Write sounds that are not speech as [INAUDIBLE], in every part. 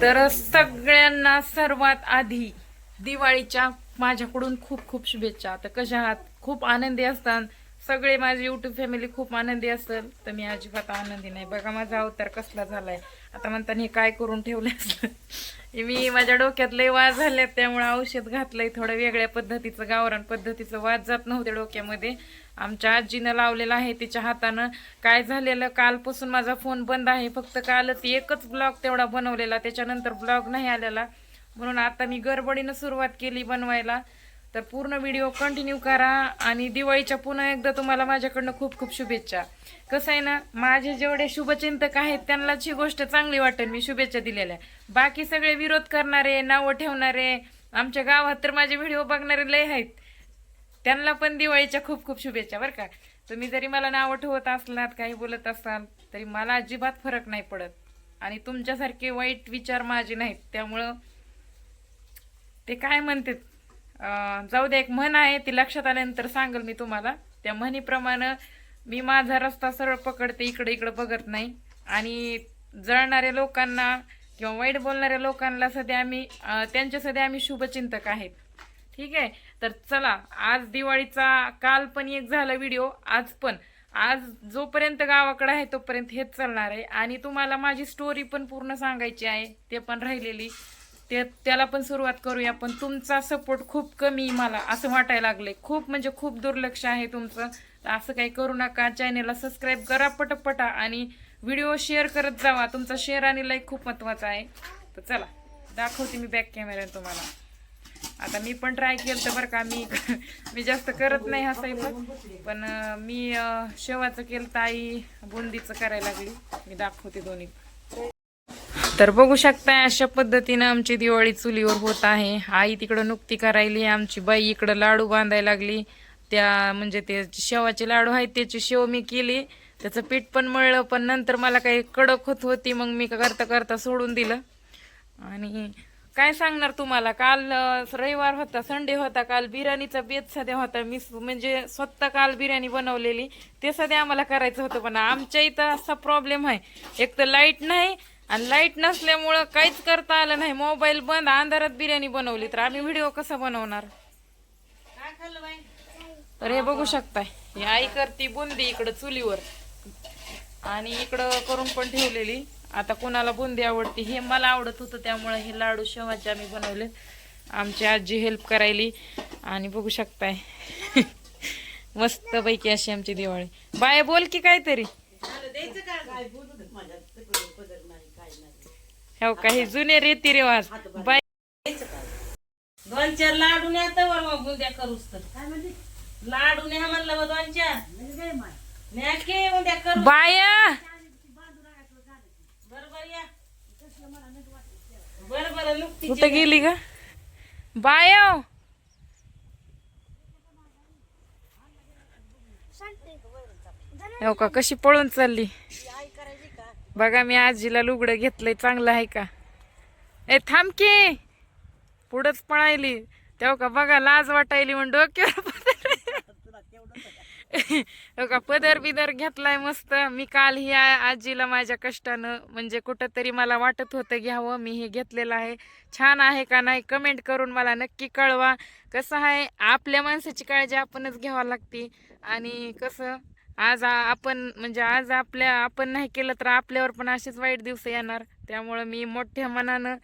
तर सगळ्यांना सर्वात आधी दिवाळीच्या माझ्याकडून खूप खूप शुभेच्छा. तर कशा आहात? खूप आनंदी असतात सगळे माझी युट्यूब फॅमिली खूप आनंदी असेल तर मी अजिबात आनंदी नाही. बघा माझा अवतार कसला झालाय. आता म्हणताना हे काय करून ठेवले असं मी माझ्या डोक्यात लय वाद झाल्यात त्यामुळे औषध घातलंय थोडं वेगळ्या पद्धतीचं गावरान पद्धतीचं वाद जात नव्हते डोक्यामध्ये. आमच्या आजीनं लावलेलं आहे तिच्या हातानं. काय झालेलं? कालपासून माझा फोन बंद आहे. फक्त कालच एकच ब्लॉग तेवढा बनवलेला. त्याच्यानंतर ब्लॉग नाही आलेला. म्हणून आता मी गडबडीनं सुरुवात केली बनवायला. तर पूर्ण व्हिडिओ कंटिन्यू करा आणि दिवाळीच्या पुन्हा एकदा तुम्हाला माझ्याकडनं खूप खूप शुभेच्छा. कसं आहे ना माझे जेवढे शुभचिंतक आहेत त्यांनाच ही गोष्ट चांगली वाटेल मी शुभेच्छा दिलेल्या बाकी सगळे विरोध करणारे नावं ठेवणारे आमच्या गावात तर माझे व्हिडिओ बघणारे लय आहेत. त्यांना पण दिवाळीच्या खूप खूप शुभेच्छा बरं का. तुम्ही जरी मला नावं ठेवत असलात काही बोलत असाल तरी मला अजिबात फरक नाही पडत. आणि तुमच्यासारखे वाईट विचार माझे नाहीत. त्यामुळं ते काय म्हणतात जाऊ दे एक म्हण आहे ती लक्षात आल्यानंतर सांगेल मी तुम्हाला. त्या म्हणीप्रमाणे मी माझा रस्ता सरळ पकडते इकडे इकडे बघत नाही. आणि जळणाऱ्या लोकांना किंवा वाईट बोलणाऱ्या लोकांना सध्या आम्ही त्यांच्या सध्या आम्ही शुभचिंतक आहेत. ठीक आहे? तर चला आज दिवाळीचा काल पण एक झाला व्हिडिओ आज पण. आज जोपर्यंत गावाकडे आहे तोपर्यंत हेच चालणार आहे. आणि तुम्हाला माझी स्टोरी पण पूर्ण सांगायची आहे ते पण राहिलेली. ते त्याला पण सुरुवात करूया पण तुमचा सपोर्ट खूप कमी मला असं वाटायला लागले खूप म्हणजे खूप दुर्लक्ष आहे तुमचं. तर असं काही करू नका चॅनेलला सबस्क्राईब करा पटपटा आणि व्हिडिओ शेअर करत जावा. तुमचा शेअर आणि लाईक खूप महत्त्वाचा आहे. तर चला दाखवते मी बॅक कॅमेऱ्याने तुम्हाला. आता मी पण ट्राय केलं तर बरं का. मी मी जास्त करत नाही हा स्वयंपाक. पण मी शेवाचं केलं तर आई बुंदीचं करायला लागली. मी दाखवते दोन्ही. तर बघू शकताय अशा पद्धतीनं आमची दिवाळी चुलीवर होत आहे. आई तिकडं नुकती करायली. आमची बाई इकडं लाडू बांधायला लागली. त्या म्हणजे ते शेवाचे लाडू आहेत त्याची शेव मी केली. त्याचं पीठ पण मळलं पण नंतर मला काही कडक होत होती. मग मी करता करता सोडून दिलं. आणि काय सांगणार तुम्हाला? काल रविवार होता संडे होता काल बिर्याणीचा बेत सध्या होता. मी म्हणजे स्वतः काल बिर्याणी बनवलेली. ते सध्या आम्हाला करायचं होतं पण आमच्या इथं असा प्रॉब्लेम आहे. एक तर लाइट नाही आणि लाइट नसल्यामुळं काहीच करता आलं नाही. मोबाईल बंद अंधारात बिर्याणी बनवली. तर आम्ही व्हिडिओ कसा बनवणार? तर हे बघू शकताय. ही आई करती बुंदी इकडं चुलीवर. आणि इकडं करून पण ठेवलेली. आता कोणाला बुंदी आवडती हे मला आवडत होतं त्यामुळे हे लाडू शेवाचे आम्ही बनवले. आमची आजी हेल्प करायली आणि बघू शकताय. [LAUGHS] मस्त पैकी अशी आमची दिवाळी. बाय बोल की काहीतरी. हो काही जुने रीती रिवाज. बाय दोन चार लाडू न्या तर उद्या करूच तर. लाडू न्या म्हणलं दोन चार. न्या की उद्या करू. बाया बरोबर या बरं बरं नुकती कुठं गेली का बाया! हो का? कशी पळून चालली? बघा मी आजीला लुगडं घेतलंय चांगलं आहे का? ए थांब की! पुढंच पळायली. तेव्हा का बघा लाज वाटायली म्हणून डोक्यावर [LAUGHS] का पदर बिदर घेतलाय मस्त. मी काल ही आजीला माझ्या कष्टानं म्हणजे कुठंतरी मला वाटत होतं घ्यावं मी हे घेतलेलं आहे. छान आहे का नाही कमेंट करून मला नक्की कळवा. कसं आहे आपल्या माणसाची काळजी आपणच घ्यावा लागते. आणि कसं आज आपण म्हणजे आज आपल्या आपण नाही केलं तर आपल्यावर पण असेच वाईट दिवस येणार. त्यामुळं मी मोठ्या मनानं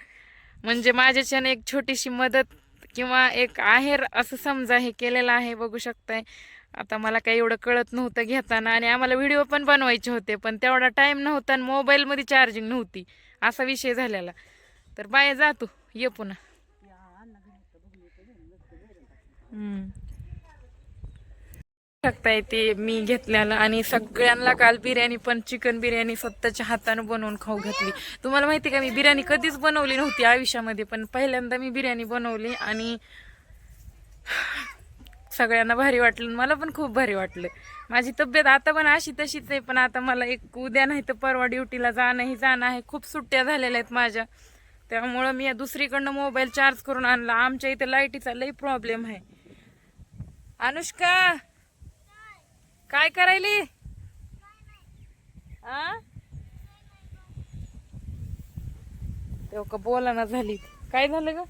म्हणजे माझ्याच्यानं एक छोटीशी मदत किंवा एक आहेर असं समजा हे केलेलं आहे बघू शकताय. आता मला काही एवढं कळत नव्हतं घेताना आणि आम्हाला व्हिडिओ पण बनवायचे होते पण तेवढा टाईम नव्हता आणि मोबाईलमध्ये चार्जिंग नव्हती असा विषय झालेला. तर बाया जातो ये पुन्हा. हम्म. शकताय ते मी घेतलेलं आणि सगळ्यांना काल बिर्याणी पण चिकन बिर्याणी स्वतःच्या हातानं बनवून खाऊ घातली. तुम्हाला माहिती का मी बिर्याणी कधीच बनवली नव्हती आयुष्यामध्ये पण पहिल्यांदा मी बिर्याणी बनवली आणि सगळ्यांना भारी वाटलं आणि मला पण खूप भारी वाटलं. माझी तब्येत आता पण अशी तशीच आहे पण आता मला एक उद्या नाही तर परवा ड्युटीला जाणंही जाणं आहे. खूप सुट्ट्या झालेल्या आहेत माझ्या. त्यामुळं मी दुसरीकडनं मोबाईल चार्ज करून आणला. आमच्या इथे लाईटीचा लई प्रॉब्लेम आहे. अनुष्का! काय करायली? आ? तेव्हा का बोलाना झाली. काय झालं ग?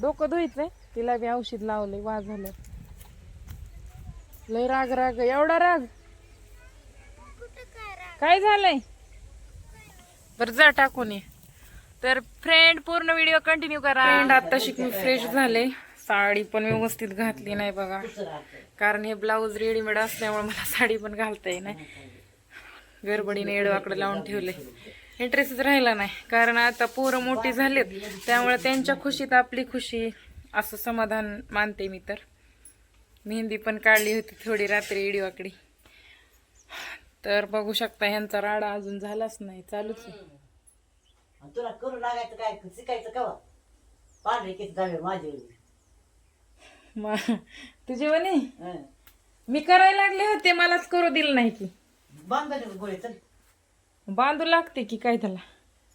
डोकं धुईचंय तिला बी औषध लावलंय वाज झालं. लय राग राग एवढा राग? काय झालंय? बर जा टाकून ये. तर फ्रेंड पूर्ण व्हिडिओ कंटिन्यू करा. फ्रेंड आता शिक मी फ्रेश झाले. साडी पण व्यवस्थित घातली नाही बघा. कारण हे ब्लाऊज रेडीमेड असल्यामुळे मला साडी पण घालता येई नाही. गडबडीने एडवाकडे लावून ठेवले. इंटरेस्टच राहिला नाही. कारण आता पोरं मोठी झालेत. त्यामुळे त्यांच्या खुशीत आपली खुशी. असं समाधान मानते मी तर. मेहंदी पण काढली होती थोडी रात्री इडीवाकडी. तर बघू शकता ह्यांचा राडा अजून झालाच नाही चालूच आहे. तुला करू लागायचं काय शिकायचं कवा? पांढरे किती जावे माझे. म- तुझे म्हणे. मी करायला लागले होते मलाच करू दिलं नाही की. बांधायचे गोळे चल. बांधू लागते की काय त्याला?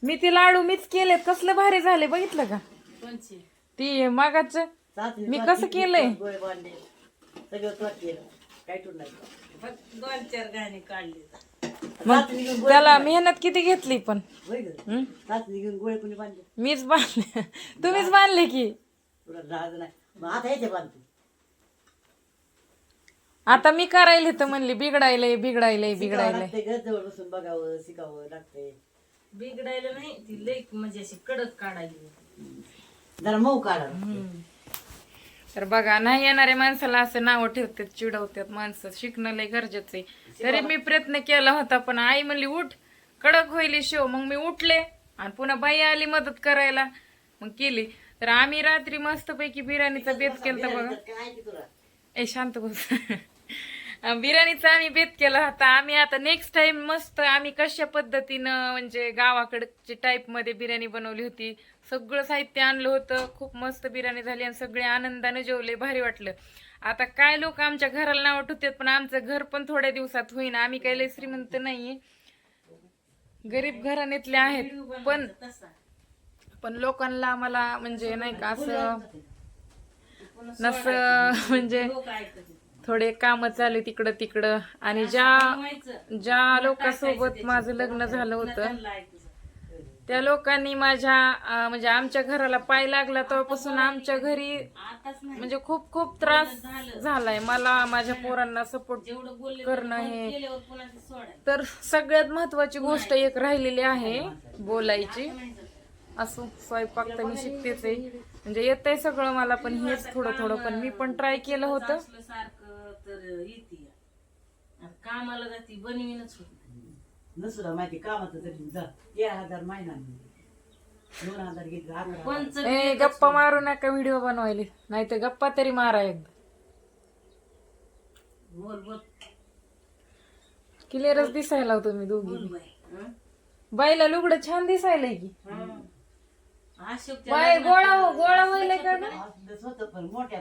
मी ते लाडू मीच केलेत कसले भारी झाले बघितलं का? कोणची? ती मागाच. मी कसं केलंय? गोळे बांधले. सगळं तुला केलं. काय टून नाही फक्त दोन चार गाणी काढली. मग त्याला मेहनत किती घेतली पण? हं? मीच बांधले. तुम्हीच बांधले की. तुला लाज नाही. मग आता यायचे बांधते. आता मी करायला तर म्हणली बिघडायलंय बिघडायलंय बिघडायलंय लागते घर जवळ बसून बघावं शिकावं लागते बिघडायला नाही ती लई म्हणजे अशी कडक काढायची जरा मऊ काढा तर बघा नाही येणाऱ्या माणसाला असं नाव ठेवतात चिडवतात माणसं. शिकणं लय गरजेचं आहे. तरी मी प्रयत्न केला होता पण आई म्हणली उठ कडक होईल शिव. मग मी उठले आणि पुन्हा बाई आली मदत करायला. मग केली. तर आम्ही रात्री मस्तपैकी बिर्याणीचा बेत केलता बघा. ए शांत बस. बिर्याणीचा आम्ही बेत केला होता. आम्ही आता नेक्स्ट टाइम मस्त आम्ही कशा पद्धतीनं म्हणजे गावाकडची टाईपमध्ये बिर्याणी बनवली होती सगळं साहित्य आणलं होतं. खूप मस्त बिर्याणी झाली आणि सगळे आनंदाने जेवले. भारी वाटलं. आता काय लोक आमच्या घराला नाव ठेवतात पण आमचं घर पण थोड्या दिवसात होईन. आम्ही काही लय श्रीमंत नाहीये गरीब घराण्यातले आहेत. पण पण लोकांना आम्हाला म्हणजे नाही का असं नसं म्हणजे थोडे काम चालू तिकडं तिकडं. आणि ज्या ज्या लोकांसोबत माझं लग्न झालं होतं त्या लोकांनी माझ्या म्हणजे आमच्या घराला पाय लागला तेव्हापासून आमच्या घरी म्हणजे खूप खूप त्रास झालाय. मला माझ्या पोरांना सपोर्ट करणं हे तर सगळ्यात महत्वाची गोष्ट एक राहिलेली आहे बोलायची. असो स्वयंपाक तर मी शिकतेच आहे. म्हणजे येतंय सगळं मला पण हेच थोडं थोडं पण मी पण ट्राय केलं होतं. सारखं तर येते. कामाला जाती बनवीनच होत. माहिती कामाचं तरी जा तेरा हजार महिना दोन हजार घेतलं अकरा कोणचं ए गप्पा मारू नका व्हिडिओ बनवायले. नाही तर गप्पा तरी मारा एकदा. बोल बोल. क्लिअरच दिसायला होतो मी दोघी. बोल बाई. हं? बाईला लुगडं छान दिसायलंय की. हं. अशोकच्या बाय गोळा हो गोळा व्हायला का ग? असं होतं पण मोठ्या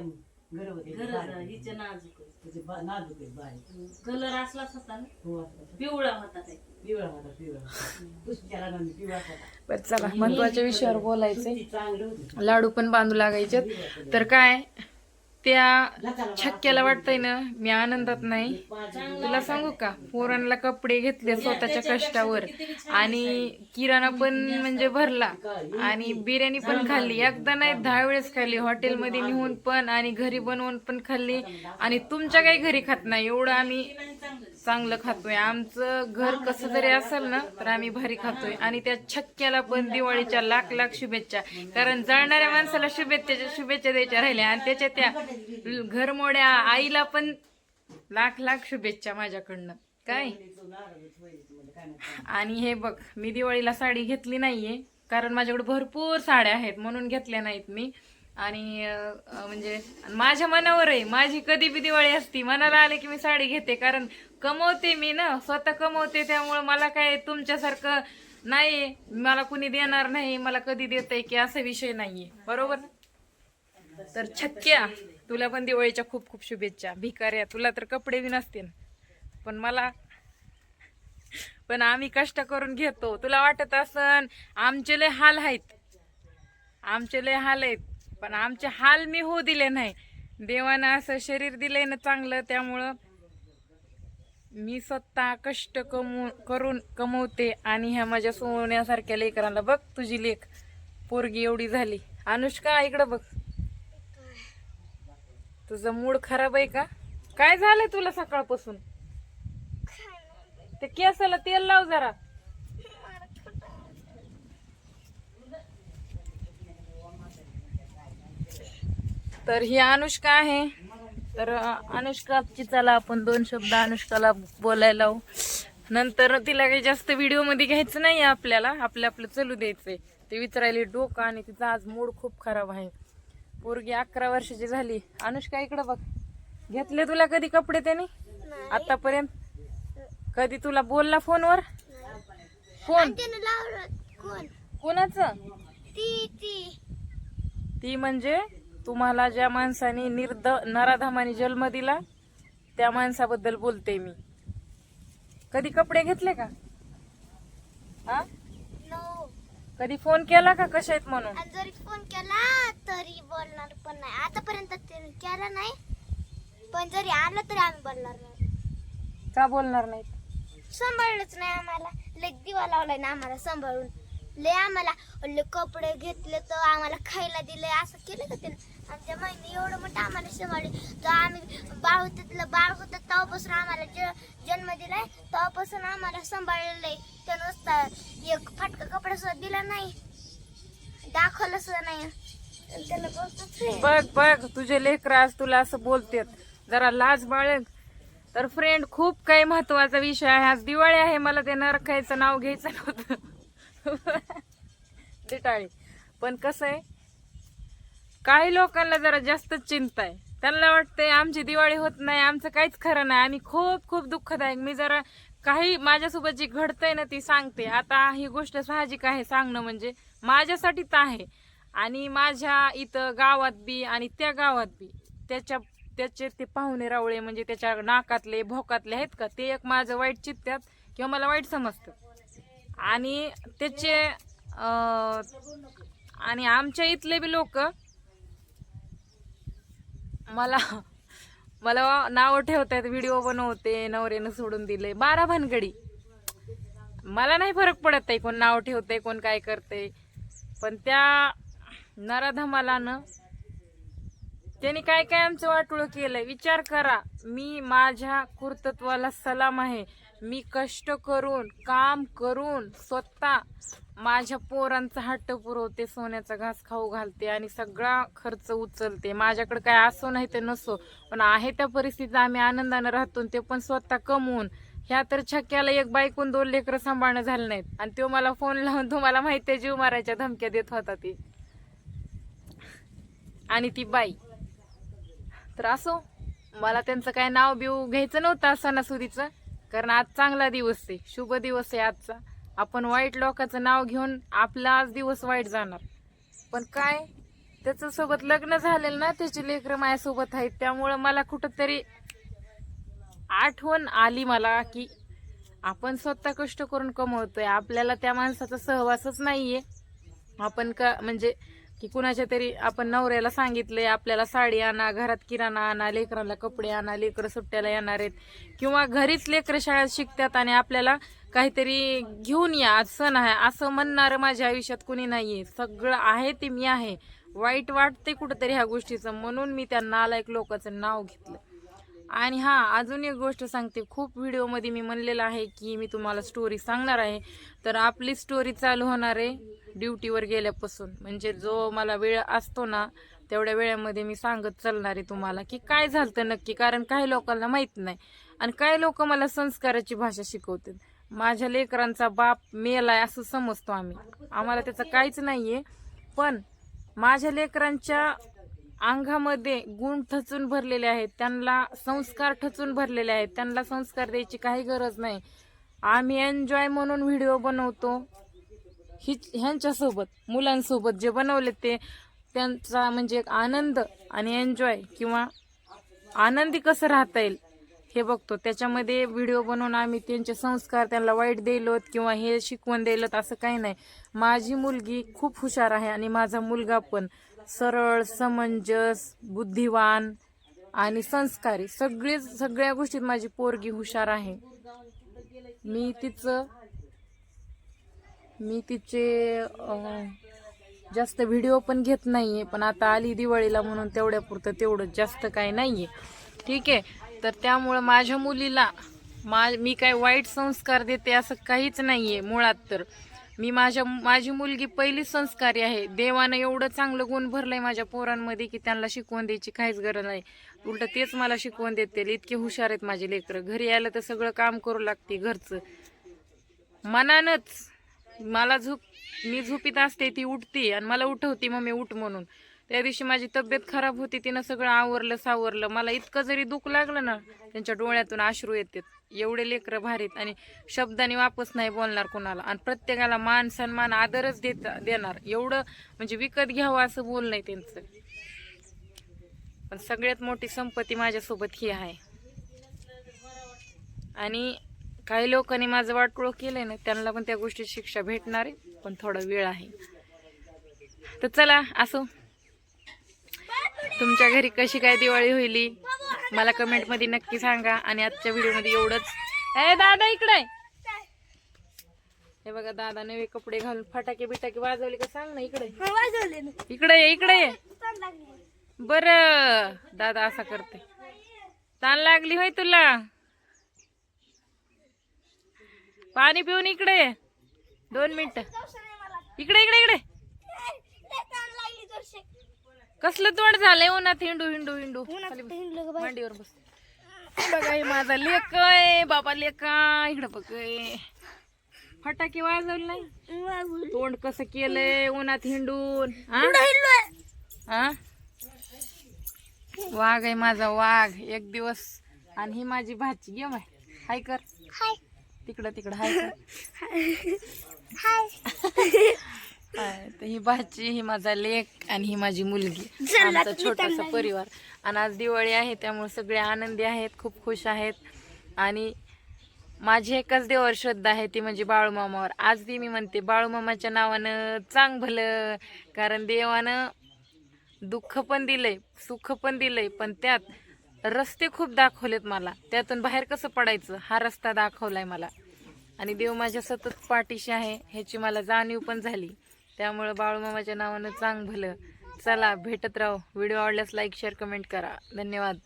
गरज आहे, हिच्या नाजूक आहे. त्याचे बा- नाजूक आहे बाय कलर असलाच होता ना हो असं पिवळा होता काय पिवळा होता पिवळा पुसच्या रानाने पिवळा होता. बरं चला महत्त्वाच्या विषयावर बोलायचंय. ती चांगलं होतं. लाडू पण बांधू लागायचे तर काय? त्या छक्क्याला वाटतंय ना मी आनंदात नाही. तुला सांगू का पोरांना कपडे घेतले स्वतःच्या कष्टावर. आणि किराणा पण म्हणजे भरला. आणि बिर्याणी पण खाल्ली. एकदा नाही दहा वेळेस खाल्ली. हॉटेलमध्ये नेऊन पण आणि घरी बनवून पण खाल्ली. आणि तुमच्या काही घरी खात नाही. एवढं आम्ही चांगलं खातोय. आमचं घर कसं जरी असेल ना तर आम्ही भारी खातोय. आणि त्या छक्क्याला पण दिवाळीच्या लाख लाख शुभेच्छा. कारण जळणाऱ्या माणसाला शुभेच्छा शुभेच्छा द्यायच्या राहिल्या. आणि त्याच्या त्या घरमोड्या आईला पण लाख लाख शुभेच्छा माझ्याकडनं. काय? आणि हे बघ मी दिवाळीला साडी घेतली नाहीये. कारण माझ्याकडे भरपूर साड्या आहेत. म्हणून घेतल्या नाहीत मी. आणि म्हणजे माझ्या मनावर आहे माझी कधी बी दिवाळी असती मनाला आले की मी साडी घेते कारण कमवते मी ना स्वतः कमवते त्यामुळं मला काय तुमच्यासारखं नाही मला कुणी देणार नाही मला कधी देते की असा विषय नाहीये बरोबर? तर छक्क्या तुला पण दिवाळीच्या खूप खूप शुभेच्छा भिकाऱ्या तुला तर कपडे बी नसतील पण मला पण आम्ही कष्ट करून घेतो. तुला वाटत असन आमचे लय हाल आहेत. आमचे लय हाल आहेत. पण आमचे हाल मी होऊ दिले नाही. देवानं असं शरीर दिलंय ना चांगलं त्यामुळं मी स्वतः कष्ट कमवून करून कमवते. आणि ह्या माझ्या सोन्यासारख्या लेकरांना बघ तुझी लेख पोरगी एवढी झाली. अनुष्का इकडं बघ. तुझं मूड खराब आहे का? काय झालंय तुला सकाळपासून? ते केसाला तेल लाव जरा. तर ही अनुष्का आहे. तर अनुष्काची चला आपण दोन शब्द अनुष्काला बोलायला नंतर तिला काही जास्त व्हिडिओमध्ये घ्यायचं नाही आपल्याला. आपलं आपलं चलू द्यायचंय. ते विचारायला डोकं आणि तिचा आज मूड खूप खराब आहे. पोरगी अकरा वर्षाची झाली. अनुष्का इकडं बघ. घेतले तुला कधी कपडे त्याने? आतापर्यंत? कधी तुला बोलला फोनवर? फोन? कोण? कोणाचं? ती म्हणजे? तुम्हाला ज्या माणसाने निर्द नराधामाने जन्म दिला त्या माणसाबद्दल बोलते मी. कधी कपडे घेतले का? हा नो कधी फोन केला का कशा आहेत म्हणून? आणि जरी फोन केला तरी बोलणार पण नाही. आतापर्यंत त्याने केला नाही. पण जरी आलं तरी आम्ही बोलणार नाही. का बोलणार नाहीत? सांभाळलंच नाही आम्हाला. लय दिवा लावलाय ना आम्हाला सांभाळून. लय आम्हाला लय कपडे घेतले तर आम्हाला खायला दिले असं केलं का त्यानं? आमच्या महिने एवढं मोठं आम्हाला सांभाळले तर आम्ही बाळ होतं बाळ होतं तेव्हापासून आम्हाला ज जन्म दिलाय. तेव्हापासून आम्हाला सांभाळलेलं आहे त्यानं नुसता एक फाटका कपडा सुद्धा दिला नाही. दाखवलं सुद्धा नाही. त्याला बघ बघ तुझे लेकर आज तुला असं बोलतेत. जरा लाज बाळग. तर फ्रेंड खूप काही महत्त्वाचा विषय आहे. आज दिवाळी आहे. मला ते नरखायचं नाव घ्यायचं नव्हतं. [LAUGHS] डिटाळी पण कसं आहे काही लोकांना जरा जास्तच चिंता आहे. त्यांना वाटतंय आमची दिवाळी होत नाही आमचं काहीच खरं नाही. आणि खूप खूप दुःखदायक. मी जरा काही माझ्यासोबत जी घडतंय ना ती सांगते. आता ही गोष्ट साहजिक आहे सांगणं म्हणजे माझ्यासाठी तर आहे. आणि माझ्या इथं गावात बी आणि त्या गावात बी त्याच्या त्याचे ते पाहुणे रावळे म्हणजे त्याच्या नाकातले भोकातले आहेत का ते एक माझं वाईट चित्त्यात किंवा मला वाईट समजतं. आणि त्याचे आणि आमच्या इथले बी लोक मला मला नावं ठेवतात व्हिडिओ बनवते नवऱ्यानं सोडून दिले बारा भानगडी. मला नाही फरक पडत आहे कोण नाव ठेवते कोण काय करते पण त्या नराधमालानं त्यांनी काय काय आमचं वाटोळं केलंय विचार करा. मी माझ्या कुर्तत्वाला सलाम आहे. मी कष्ट करून काम करून स्वतः माझ्या पोरांचा हट्ट पुरवते सोन्याचा घास खाऊ घालते आणि सगळा खर्च उचलते. माझ्याकडे काय असो नाही ते नसो पण आहे त्या परिस्थितीत आम्ही आनंदानं राहतो ते पण स्वतः कमवून. ह्या तर छक्क्याला एक बायकून दोन लेकरं सांभाळणं झालं नाहीत. आणि तो मला फोन लावून तुम्हाला माहिती आहे जीव मारायच्या धमक्या देत होता ती. आणि ती बाई. तर असो मला त्यांचं काय नाव बिव घ्यायचं नव्हतं सणासुदीचं कारण आज चांगला दिवस आहे. शुभ दिवस आहे आजचा. आपण वाईट लोकांचं नाव घेऊन आपला आज दिवस वाईट जाणार. पण काय? त्याच्यासोबत लग्न झालेलं ना त्याची लेकरं माझ्यासोबत आहेत. त्यामुळं मला कुठंतरी आठवण आली मला की आपण स्वतः कष्ट करून कमवतोय. आपल्याला त्या माणसाचा सहवासच नाहीये. आपण का म्हणजे की कुणाच्या तरी आपण नवऱ्याला सांगितलंय आपल्याला साडी आणा घरात किराणा आणा लेकरांना कपडे आणा लेकरं सुट्ट्याला येणार आहेत. किंवा घरीच लेकरं शाळेत शिकतात आणि आपल्याला काहीतरी घेऊन या आज सण आहे. असं म्हणणारं माझ्या आयुष्यात कुणी नाहीये. सगळं आहे ते मी आहे. वाईट वाटते कुठंतरी ह्या गोष्टीचं. म्हणून मी त्या नालायक लोकांचं नाव घेतलं. आणि हां अजून एक गोष्ट सांगते. खूप व्हिडिओमध्ये मी म्हणलेलं आहे की मी तुम्हाला स्टोरी सांगणार आहे. तर आपली स्टोरी चालू होणार आहे. ड्युटीवर गेल्यापासून. म्हणजे जो मला वेळ असतो ना तेवढ्या वेळेमध्ये मी सांगत चालणार आहे तुम्हाला की काय झालं नक्की. कारण काही लोकांना माहीत नाही आणि काही लोक मला संस्काराची भाषा शिकवतात. माझ्या लेकरांचा बाप मेला आहे असं समजतो आम्ही. आम्हाला त्याचं काहीच नाही आहे पण माझ्या लेकरांच्या अंगामध्ये गुण ठचून भरलेले आहेत. त्यांना संस्कार ठचून भरलेले आहेत. त्यांना संस्कार द्यायची काही गरज नाही. आम्ही एन्जॉय म्हणून व्हिडिओ बनवतो. हि ह्यांच्यासोबत मुलांसोबत जे बनवले ते त्यांचा म्हणजे एक आनंद आणि एन्जॉय किंवा आनंदी कसं राहता येईल हे बघतो. त्याच्यामध्ये व्हिडिओ बनवून आम्ही त्यांचे संस्कार त्यांना वाईट दिलोत किंवा हे शिकवण दिलं असं काही नाही. माझी मुलगी खूप हुशार आहे आणि माझा मुलगा पण सरळ समंजस बुद्धिवान आणि संस्कारी. सगळे सगळ्या गोष्टीत माझी पोरगी हुशार आहे. मी तिचं मी तिचे जास्त व्हिडिओ पण घेत नाही आहे पण आता आली दिवाळीला म्हणून तेवढ्यापुरतं तेवढं जास्त काही आहे ठीक आहे? तर त्यामुळं माझ्या मुलीला मा मी काय वाईट संस्कार देते असं काहीच नाही आहे मुळात तर. मी माझ्या माझी मुलगी पहिली संस्कारी आहे. देवानं एवढं चांगलं गुण भरलं आहे माझ्या पोरांमध्ये की त्यांना शिकवण द्यायची काहीच गरज नाही. उलट तेच मला शिकवून देतील. इतके हुशार आहेत माझे लेकरं. घरी आलं तर सगळं काम करू लागते घरचं. मनानच. मला झोप मी झोपीत असते ती उठती आणि मला उठवती मम्मी उठ म्हणून. त्या दिवशी माझी तब्येत खराब होती तिनं सगळं आवरलं सावरलं. मला इतकं जरी दुःख लागलं ना त्यांच्या डोळ्यातून आश्रू येतात. एवढे लेकरं भारीत आणि शब्दाने वापस नाही बोलणार कोणाला. आणि प्रत्येकाला मान सन्मान आदरच देत देणार. एवढं म्हणजे विकत घ्यावं असं बोल नाही त्यांचं. पण सगळ्यात मोठी संपत्ती माझ्यासोबत ही आहे. आणि काही लोकांनी माझं वाटोळं केलंय ना त्यांना पण त्या गोष्टीत शिक्षा भेटणार आहे पण थोडा वेळ आहे. तर चला असो. तुमच्या घरी कशी काय दिवाळी होईली मला कमेंटमध्ये नक्की सांगा. आणि आजच्या व्हिडिओमध्ये एवढंच. ए दादा इकडे आहे. हे बघा दादा नवे कपडे घालून फटाके बिटाके वाजवले का सांग ना इकडे. इकडे ये इकडे ये. बर दादा असा करते. ताण लागली होय तुला. पाणी पिऊन इकडे. दोन मिनिट. इकडे इकडे इकडे. कसलं तोंड झालंय? उन्हात हिंडू हिंडू हिंडू. मांडीवर बस. बघा हे माझा लेक आहे. बाबा लेका इकडे बघ. फटाके वाजवले नाही? तोंड कसं केलंय? उन्हात हिंडून. हा? वाघ आहे माझा वाघ. एक दिवस. आणि ही माझी भाची. घे बाय. हाय कर. तिकडं तिकडं हाय हाय, तर ही भाची ही माझा लेक आणि ही माझी मुलगी. आमचा छोटासा परिवार. आणि आज दिवाळी आहे त्यामुळे सगळे आनंदी आहेत खूप खुश आहेत. आणि माझी एकच देवावर श्रद्धा आहे ती म्हणजे बाळूमामावर आज ती मी म्हणते बाळूमामाच्या नावानं चांग भलं. कारण देवानं दुःख पण दिलंय सुख पण दिलंय पण त्यात रस्ते खूप दाखवलेत मला. त्यातून बाहेर कसं पडायचं हा रस्ता दाखवलाय मला. आणि देव माझ्या सतत पाठीशी आहे ह्याची मला जाणीव पण झाली. त्यामुळं बाळूमामाच्या नावानं चांग भलं. चला भेटत राहू. व्हिडिओ आवडल्यास लाईक शेअर कमेंट करा. धन्यवाद.